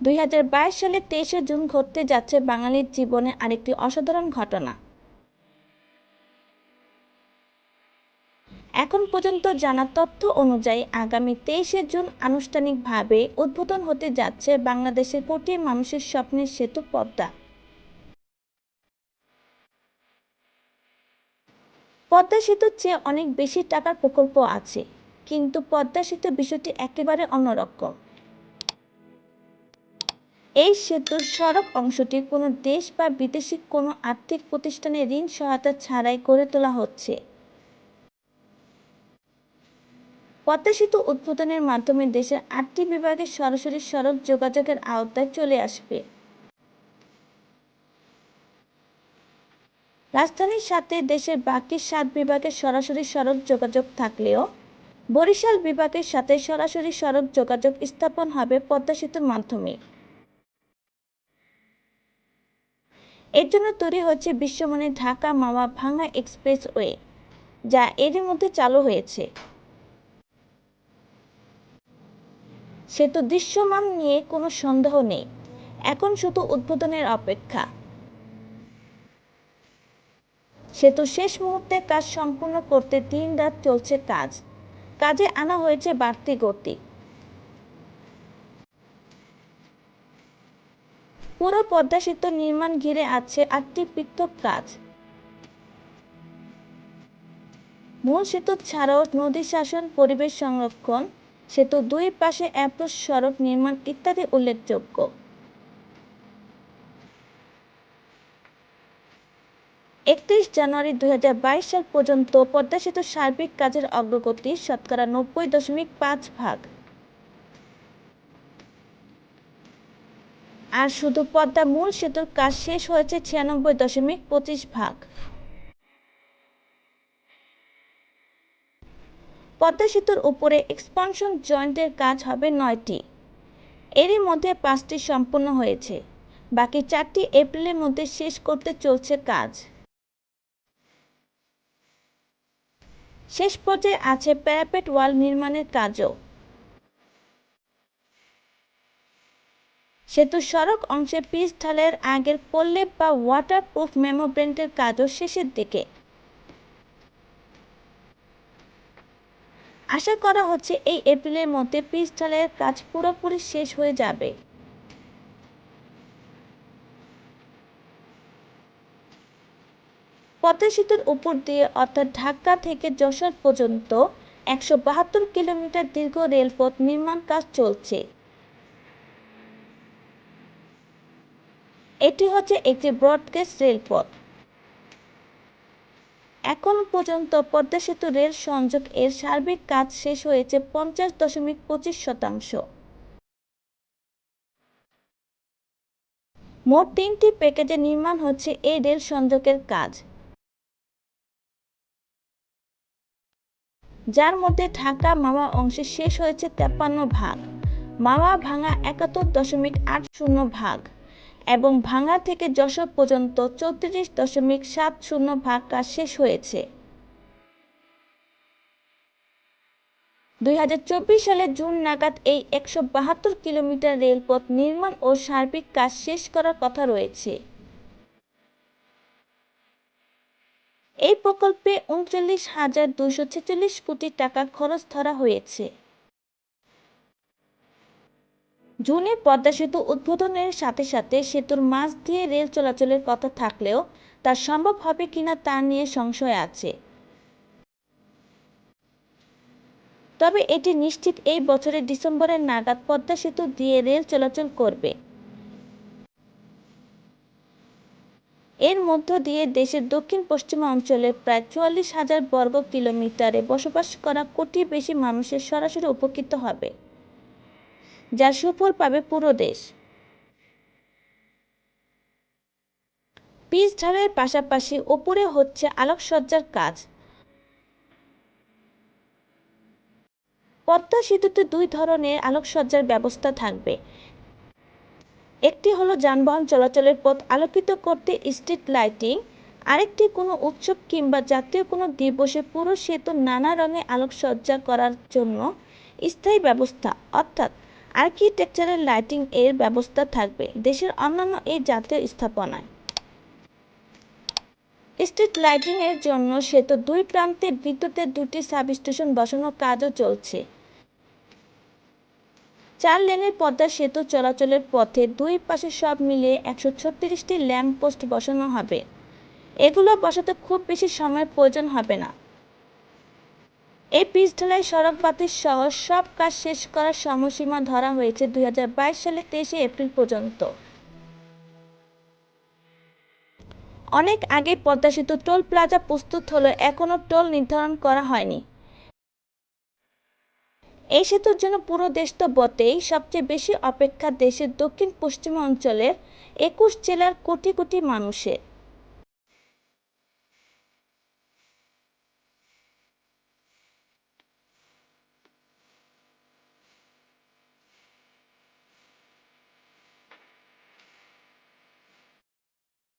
দুই হাজার বাইশ সালের তেইশে জুন ঘটতে যাচ্ছে বাঙালির জীবনে আরেকটি অসাধারণ ঘটনা। এখন পর্যন্ত জানা তথ্য অনুযায়ী আগামী তেইশে জুন আনুষ্ঠানিকভাবে উদ্বোধন হতে যাচ্ছে বাংলাদেশের কোটি মানুষের স্বপ্নের সেতু পদ্মা। পদ্মা সেতুর চেয়ে অনেক বেশি টাকার প্রকল্প আছে, কিন্তু পদ্মা সেতু বিষয়টি একেবারে অন্যরকম। এই সেতুর সড়ক অংশটি কোনো দেশ বা বিদেশি কোনো আর্থিক প্রতিষ্ঠানের ঋণ সহায়তা ছাড়াই গড়ে তোলা হচ্ছে। পদ্মা সেতু উদ্বোধনের মাধ্যমে দেশের আটটি বিভাগে সরাসরি সড়ক যোগাযোগের আওতায় চলে আসবে। রাজধানীর সাথে দেশের বাকি সাত বিভাগে সরাসরি সড়ক যোগাযোগ থাকলেও বরিশাল বিভাগের সাথে সরাসরি সড়ক যোগাযোগ স্থাপন হবে পদ্মা সেতুর মাধ্যমে। এর জন্য তৈরি হচ্ছে বিশ্বমানের ঢাকা মাওয়া ভাঙ্গা এক্সপ্রেসওয়ে, যা এরই মধ্যে চালু হয়েছে। সেতু দৃশ্যমান নিয়ে কোনো সন্দেহ নেই। এখন শুধু উদ্বোধনের অপেক্ষা। সেতু শেষ মুহূর্তে কাজ সম্পূর্ণ করতে দিন রাত চলছে কাজ। কাজে আনা হয়েছে বাড়তি গতি। পুরো পদ্মা সেতু নির্মাণ ঘিরে আছে আটটি পৃথক কাজ। মূল সেতু ছাড়াও নদী শাসন, পরিবেশ সংরক্ষণ, সেতু দুই পাশে অ্যাপ্রোচ সড়ক নির্মাণ ইত্যাদি উল্লেখযোগ্য। একত্রিশ জানুয়ারি দুই সাল পর্যন্ত পদ্মা সেতুর সার্বিক কাজের অগ্রগতি শতকরা নব্বই দশমিক পাঁচ ভাগ। আর শুধু পদ্মা মূল সেতুর কাজ শেষ হয়েছে ছিয়ানব্বই দশমিক পঁচিশ ভাগ। পদ্মা সেতুর উপরে এক্সপানশন জয়েন্টের কাজ হবে নয়টি। এরই মধ্যে পাঁচটি সম্পূর্ণ হয়েছে। বাকি চারটি এপ্রিলের মধ্যে শেষ করতে চলছে কাজ। শেষ পর্যায়ে আছে প্যারাপেট ওয়াল নির্মাণের কাজও। সেতু সড়ক অংশে পিচ ঢালের আগের প্রলেপ বা ওয়াটারপ্রুফ মেমোব্রেন্টের কাজও শেষের দিকে। আশা করা হচ্ছে এই এপ্রিলের মধ্যে পিচ ঢালের কাজ পুরোপুরি শেষ হয়ে যাবে। পদ্মা সেতুর উপর দিয়ে, অর্থাৎ ঢাকা থেকে যশোর পর্যন্ত একশো বাহাত্তর কিলোমিটার দীর্ঘ রেলপথ নির্মাণ কাজ চলছে। এটি হচ্ছে একটি ব্রডগেজ রেলপথ। এখন পর্যন্ত পদ্মা সেতু রেল সংযোগ এর সার্বিক কাজ শেষ হয়েছে পঞ্চাশ দশমিক পঁচিশ শতাংশ। মোট তিনটি প্যাকেজে নির্মাণ হচ্ছে এই রেল সংযোগের কাজ। যার মধ্যে ঢাকা মাওয়া অংশে শেষ হয়েছে তেপ্পান্ন ভাগ মাওয়া ভাঙা একাত্তর দশমিক আট শূন্য ভাগ এবং ভাঙা থেকে যশোর পর্যন্ত চৌত্রিশ দশমিক সাত শূন্য ভাগ কাজ শেষ হয়েছে। দুই সালের জুন নাগাদ এই একশো বাহাত্তর কিলোমিটার রেলপথ নির্মাণ ও সার্বিক কাজ শেষ করার কথা রয়েছে। এই প্রকল্পে উনচল্লিশ হাজার দুশো ছেচল্লিশ কোটি টাকা খরচ ধরা হয়েছে। জুনে পদ্মা সেতু উদ্বোধনের সাথে সাথে সেতুর মাঝ দিয়ে রেল চলাচলের কথা থাকলেও তা সম্ভব হবে কিনা তা নিয়ে সংশয় আছে। তবে এটি নিশ্চিত এই বছরের ডিসেম্বরের নাগাদ পদ্মা সেতু দিয়ে রেল চলাচল করবে। এর মধ্য দিয়ে দেশের দক্ষিণ পশ্চিম অঞ্চলের প্রায় চুয়াল্লিশ হাজার বর্গ কিলোমিটারে বসবাস করা কোটি বেশি মানুষের সরাসরি উপকৃত হবে, যার সুফল পাবে পুরো দেশ। পিচ ঢালের পাশাপাশি ওপরে হচ্ছে আলোকসজ্জার কাজ। পদ্মা সেতুতে দুই ধরনের আলোকসজ্জার ব্যবস্থা থাকবে একটি হলো যানবাহন চলাচলের পথ আলোকিত করতে স্ট্রিট লাইটিং, আরেকটি কোনো উৎসব কিংবা জাতীয় কোনো দিবসে পুরো সেতু নানা রঙে আলোকসজ্জা করার জন্য স্থায়ী ব্যবস্থা। অর্থাৎ আর্কিটেকচারাল লাইটিং এর ব্যবস্থা থাকবে দেশের অন্যান্য এই জাতীয় স্থাপনায়। স্ট্রিট লাইটিং এর জন্য সেতু দুই প্রান্তে বিদ্যুতের দুটি সাবস্টেশন বসানোর কাজও চলছে। চার লেনের পদ্মা সেতু চলাচলের পথে দুই পাশে সব মিলিয়ে একশো ছত্রিশটি ল্যাম্প পোস্ট বসানো হবে। এগুলো বসাতে খুব বেশি সময়ের প্রয়োজন হবে না। এই পিচ ঢালাই সড়ক বাতির সহ সব কাজ শেষ করার সময়সীমা ধরা হয়েছে দুই হাজার বাইশ সালের তেইশে এপ্রিল পর্যন্ত। অনেক আগে পদ্মা সেতু টোল প্লাজা প্রস্তুত হলেও এখনও টোল নির্ধারণ করা হয়নি। এই সেতুর জন্য পুরো দেশ তো বটেই। সবচেয়ে বেশি অপেক্ষা দেশের দক্ষিণ পশ্চিমাঞ্চলের একুশ জেলার কোটি কোটি মানুষের।